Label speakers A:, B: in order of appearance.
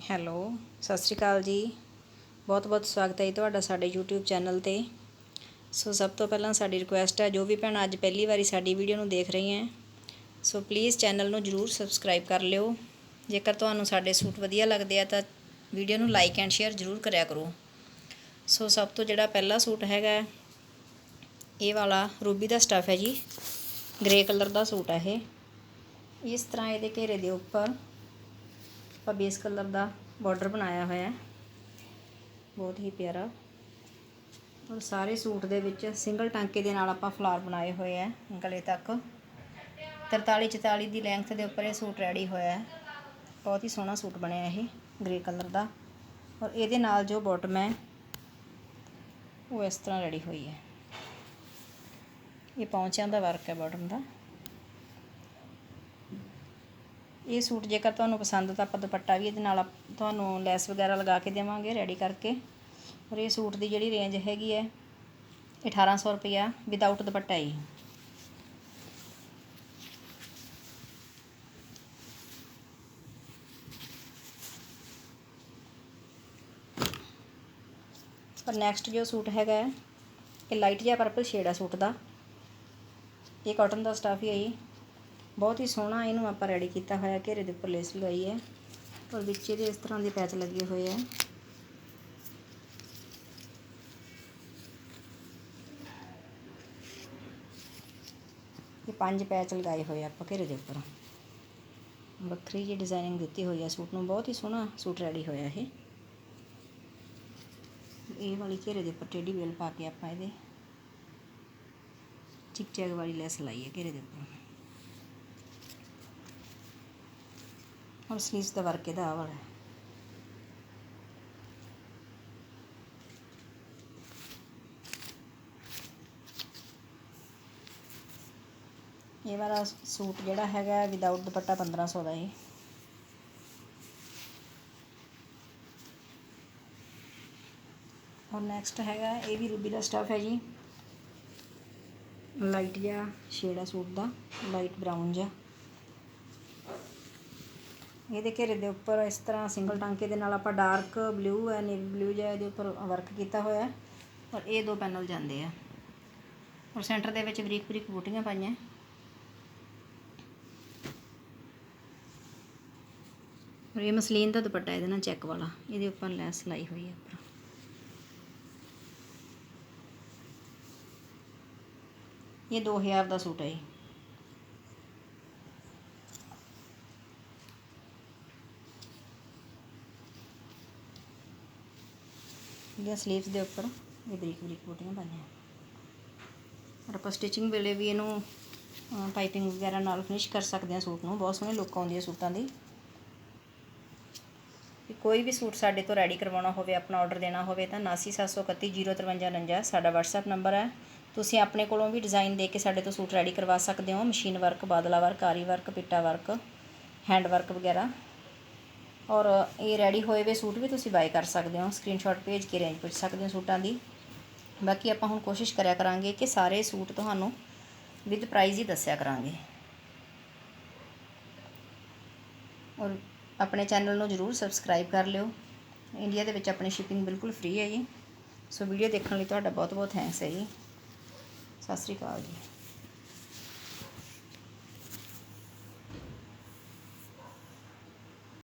A: Hello, ਸਤਿ ਸ਼੍ਰੀ ਅਕਾਲ ਜੀ। ਬਹੁਤ ਬਹੁਤ ਸਵਾਗਤ ਹੈ ਜੀ ਤੁਹਾਡਾ ਸਾਡੇ YouTube ਚੈਨਲ ਤੇ। ਸੋ ਸਭ ਤੋਂ ਪਹਿਲਾਂ ਸਾਡੀ ਰਿਕੁਐਸਟ ਹੈ, ਜੋ ਵੀ ਭੈਣ ਅੱਜ ਪਹਿਲੀ ਵਾਰੀ ਸਾਡੀ ਵੀਡੀਓ ਨੂੰ ਦੇਖ ਰਹੀ ਹੈ, ਸੋ ਪਲੀਜ਼ ਚੈਨਲ ਨੂੰ ਜਰੂਰ ਸਬਸਕ੍ਰਾਈਬ ਕਰ ਲਿਓ। ਜੇਕਰ ਤੁਹਾਨੂੰ ਸਾਡੇ ਸੂਟ ਵਧੀਆ ਲੱਗਦੇ ਆ, ਤਾਂ ਵੀਡੀਓ ਨੂੰ ਲਾਈਕ ਐਂਡ ਸ਼ੇਅਰ ਜਰੂਰ ਕਰਿਆ ਕਰੋ। ਸੋ ਸਭ ਤੋਂ ਜਿਹੜਾ ਪਹਿਲਾ ਸੂਟ ਹੈਗਾ, ਇਹ ਵਾਲਾ ਰੂਬੀ ਦਾ ਸਟਫ ਹੈ ਜੀ। ਗ੍ਰੇ ਕਲਰ ਦਾ ਸੂਟ ਹੈ ਇਹ। ਇਸ ਤਰ੍ਹਾਂ ਇਹਦੇ ਘੇਰੇ ਦੇ ਉੱਪਰ ਆਪਾਂ ਬੇਸ ਕਲਰ ਦਾ ਬਾਰਡਰ ਬਣਾਇਆ ਹੋਇਆ ਹੈ। ਬਹੁਤ ਹੀ ਪਿਆਰਾ। ਔਰ ਸਾਰੇ ਸੂਟ ਦੇ ਵਿੱਚ ਸਿੰਗਲ ਟਾਂਕੇ ਦੇ ਨਾਲ ਆਪਾਂ ਫਲਾਰ ਬਣਾਏ ਹੋਏ ਆ ਗਲੇ ਤੱਕ। 43 44 ਦੀ ਲੈਂਥ ਦੇ ਉੱਪਰ ਇਹ ਸੂਟ ਰੈਡੀ ਹੋਇਆ ਹੈ। ਬਹੁਤ ਹੀ ਸੋਹਣਾ ਸੂਟ ਬਣਿਆ ਇਹ ਗ੍ਰੇ ਕਲਰ ਦਾ। ਔਰ ਇਹਦੇ ਨਾਲ ਜੋ ਬਾਟਮ ਹੈ, ਉਹ ਇਸ ਤਰ੍ਹਾਂ ਰੈਡੀ ਹੋਈ ਹੈ। ਇਹ ਪੌਂਚਿਆਂ ਦਾ ਵਰਕ ਹੈ ਬਾਟਮ ਦਾ। ਇਹ ਸੂਟ ਜੇਕਰ ਤੁਹਾਨੂੰ ਪਸੰਦ ਤਾਂ ਆਪਾਂ ਦੁਪੱਟਾ ਵੀ ਇਹਦੇ ਨਾਲ ਤੁਹਾਨੂੰ ਲੈਸ ਵਗੈਰਾ ਲਗਾ ਕੇ ਦੇਵਾਂਗੇ ਰੈਡੀ ਕਰਕੇ। ਔਰ ਇਹ ਸੂਟ ਦੀ ਜਿਹੜੀ ਰੇਂਜ ਹੈਗੀ ਹੈ 1800 ਰੁਪਇਆ ਵਿਦਆਊਟ ਦੁਪੱਟਾ ਹੀ ਪਰ ਨੈਕਸਟ ਜੋ ਸੂਟ ਹੈਗਾ ਇਹ ਲਾਈਟ ਜਿਹਾ ਪਰਪਲ ਸ਼ੇਡ ਆ ਸੂਟ ਦਾ। ਇਹ ਕਾਟਨ ਦਾ ਸਟਾਫ ਹੀ ਹੈ ਜੀ। ਬਹੁਤ ਹੀ ਸੋਹਣਾ ਇਹਨੂੰ ਆਪਾਂ ਰੈਡੀ ਕੀਤਾ ਹੋਇਆ, ਘੇਰੇ ਦੇ ਉੱਪਰ ਲੇਸ ਲਗਾਈ ਹੈ। ਔਰ ਵਿੱਚ ਇਹਦੇ ਇਸ ਤਰ੍ਹਾਂ ਦੇ ਪੈਚ ਲੱਗੇ ਹੋਏ ਆ ਇਹ ਪੰਜ ਪੈਚ ਲਗਾਏ ਹੋਏ ਆਪਾਂ ਘੇਰੇ ਦੇ ਉੱਪਰ। ਵੱਖਰੀ ਜਿਹੀ ਡਿਜ਼ਾਈਨਿੰਗ ਦਿੱਤੀ ਹੋਈ ਹੈ ਸੂਟ ਨੂੰ, ਬਹੁਤ ਹੀ ਸੋਹਣਾ ਸੂਟ ਰੈਡੀ ਹੋਇਆ ਇਹ। ਇਹ ਵਾਲੀ ਘੇਰੇ ਦੇ ਉੱਪਰ ਟੇਡੀ ਬੇਲ ਪਾ ਕੇ ਆਪਾਂ ਇਹਦੇ ਚਿਕ ਚੈਕ ਵਾਲੀ ਲੈਸ ਲਾਈ ਹੈ ਘੇਰੇ ਦੇ ਉੱਪਰ। ਹੁਣ ਸਲੀਵਸ ਦਾ ਵਰਕ ਇਹਦਾ ਆ ਵਾਲਾ। ਇਹ ਵਾਲਾ ਸੂਟ ਜਿਹੜਾ ਹੈਗਾ ਵਿਦਆਊਟ ਦੁਪੱਟਾ 1500 ਦਾ ਇਹ ਔਰ ਨੈਕਸਟ ਹੈਗਾ, ਇਹ ਵੀ ਰੂਬੀ ਦਾ ਸਟਫ ਹੈ ਜੀ। ਲਾਈਟ ਜਿਹਾ ਸ਼ੇਡ ਆ ਸੂਟ ਦਾ ਲਾਈਟ ਬਰਾਊਨ ਜਿਹਾ। ਇਹਦੇ ਘੇਰੇ ਦੇ ਉੱਪਰ ਇਸ ਤਰ੍ਹਾਂ ਸਿੰਗਲ ਟਾਂਕੇ ਦੇ ਨਾਲ ਆਪਾਂ ਡਾਰਕ ਬਲੂ ਹੈ ਨੇਵੀ ਬਲੂ ਜਿਹਾ ਇਹਦੇ ਉੱਪਰ ਵਰਕ ਕੀਤਾ ਹੋਇਆ ਔਰ ਇਹ ਦੋ ਪੈਨਲ ਜਾਂਦੇ ਆ। ਔਰ ਸੈਂਟਰ ਦੇ ਵਿੱਚ ਬਰੀਕ ਬਰੀਕ ਬੂਟੀਆਂ ਪਾਈਆਂ। ਔਰ ਇਹ ਮਸਲੀਨ ਦਾ ਦੁਪੱਟਾ ਇਹਦੇ ਨਾਲ ਚੈੱਕ ਵਾਲਾ। ਇਹਦੇ ਉੱਪਰ ਲੈਸ ਲਾਈ ਹੋਈ ਹੈ ਉੱਪਰ ਇਹ 2000 ਦਾ ਸੂਟ ਹੈ ਇਹ ਸਲੀਵਸ ਦੇ ਉੱਪਰ ਇਹ ਬਰੀਕ ਬਰੀਕ ਬੂਟੀਆਂ ਪਾਈਆਂ। ਔਰ ਆਪਾਂ ਸਟਿਚਿੰਗ ਵੇਲੇ ਵੀ ਇਹਨੂੰ ਪਾਈਪਿੰਗ ਵਗੈਰਾ ਨਾਲ ਫਿਨਿਸ਼ ਕਰ ਸਕਦੇ ਹਾਂ ਸੂਟ ਨੂੰ। ਬਹੁਤ ਸੋਹਣੀ ਲੁੱਕ ਆਉਂਦੀ ਹੈ ਸੂਟਾਂ ਦੀ। ਕੋਈ ਵੀ ਸੂਟ ਸਾਡੇ ਤੋਂ ਰੈਡੀ ਕਰਵਾਉਣਾ ਹੋਵੇ, ਆਪਣਾ ਆਰਡਰ ਦੇਣਾ ਹੋਵੇ, ਤਾਂ 9731305349 ਸਾਡਾ WhatsApp ਨੰਬਰ ਹੈ। ਤੁਸੀਂ ਆਪਣੇ ਕੋਲੋਂ ਵੀ ਡਿਜ਼ਾਈਨ ਦੇ ਕੇ ਸਾਡੇ ਤੋਂ ਸੂਟ ਰੈਡੀ ਕਰਵਾ ਸਕਦੇ ਹੋ। ਮਸ਼ੀਨ ਵਰਕ ਬਾਦਲਾ ਵਰਕ ਆਰੀ ਵਰਕ ਪਿੱਟਾ ਵਰਕ ਹੈਂਡ ਵਰਕ ਵਗੈਰਾ। ਔਰ ਇਹ ਰੈਡੀ ਹੋਏ ਵੇ ਸੂਟ ਵੀ ਤੁਸੀਂ ਬਾਏ ਕਰ ਸਕਦੇ ਹੋ। ਸਕਰੀਨਸ਼ਾਟ ਭੇਜ ਕੇ ਰੇਂਜ ਪੁੱਛ ਸਕਦੇ ਹੋ ਸੂਟਾਂ ਦੀ। ਬਾਕੀ ਆਪਾਂ ਹੁਣ ਕੋਸ਼ਿਸ਼ ਕਰਿਆ ਕਰਾਂਗੇ ਕਿ ਸਾਰੇ ਸੂਟ ਤੁਹਾਨੂੰ ਵਿਦ ਪ੍ਰਾਈਜ਼ ਹੀ ਦੱਸਿਆ ਕਰਾਂਗੇ। ਔਰ ਆਪਣੇ ਚੈਨਲ ਨੂੰ ਜਰੂਰ ਸਬਸਕ੍ਰਾਈਬ ਕਰ ਲਿਓ। ਇੰਡੀਆ ਦੇ ਵਿੱਚ ਆਪਣੀ ਸ਼ਿਪਿੰਗ ਬਿਲਕੁਲ ਫ੍ਰੀ ਹੈ ਜੀ। ਸੋ ਵੀਡੀਓ ਦੇਖਣ ਲਈ ਤੁਹਾਡਾ ਬਹੁਤ ਬਹੁਤ ਥੈਂਕਸ ਹੈ ਜੀ। ਸਤਿ ਸ਼੍ਰੀ ਅਕਾਲ ਜੀ।